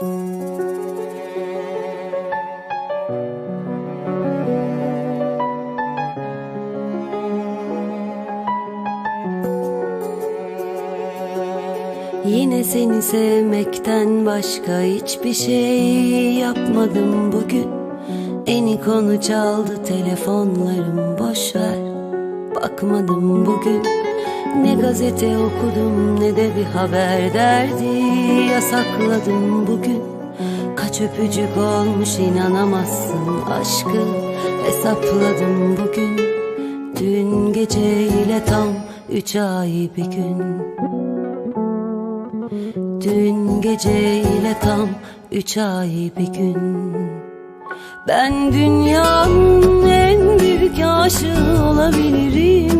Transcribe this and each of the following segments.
Yine seni sevmekten başka hiçbir şey yapmadım bugün. Eni konu çaldı telefonlarım boş ver Bakmadım bugün Ne gazete okudum ne de bir haber derdi. Yasakladım bugün. Kaç öpücük olmuş inanamazsın aşkı. Hesapladım bugün. Dün geceyle tam üç ay bir gün. Dün geceyle tam üç ay bir gün. Ben dünyanın en büyük aşığı olabilirim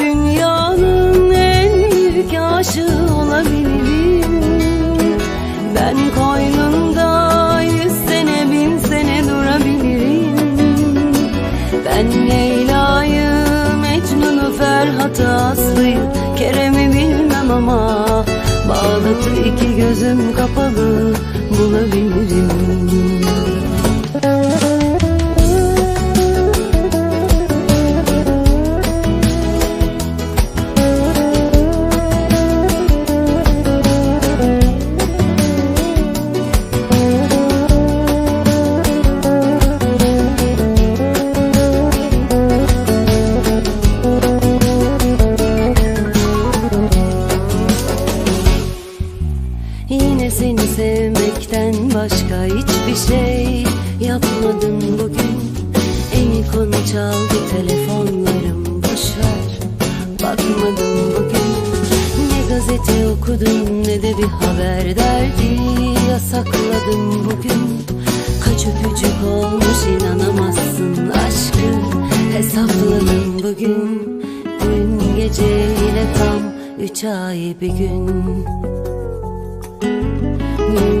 Aslı'yı Kerem'i bilmem ama Bağdat'ı iki gözüm kapalı. Bulabilirim başka hiçbir şey yapmadım bugün. En konu çaldı telefonlarım boşver Bakmadım bugün. Ne gazete okudum ne de bir haber derdi Yasakladım bugün. Kaç öpücük olmuş inanamazsın aşkım. Hesapladım bugün. Dün geceyle tam üç ay bir gün. Dün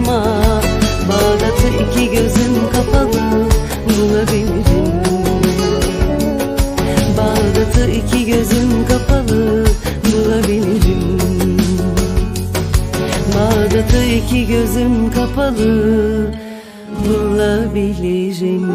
ama Bağdat'ı iki gözüm kapalı bulabilirim. Bağdat'ı iki gözüm kapalı bulabilirim. Bağdat'ı iki gözüm kapalı bulabilirim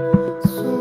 So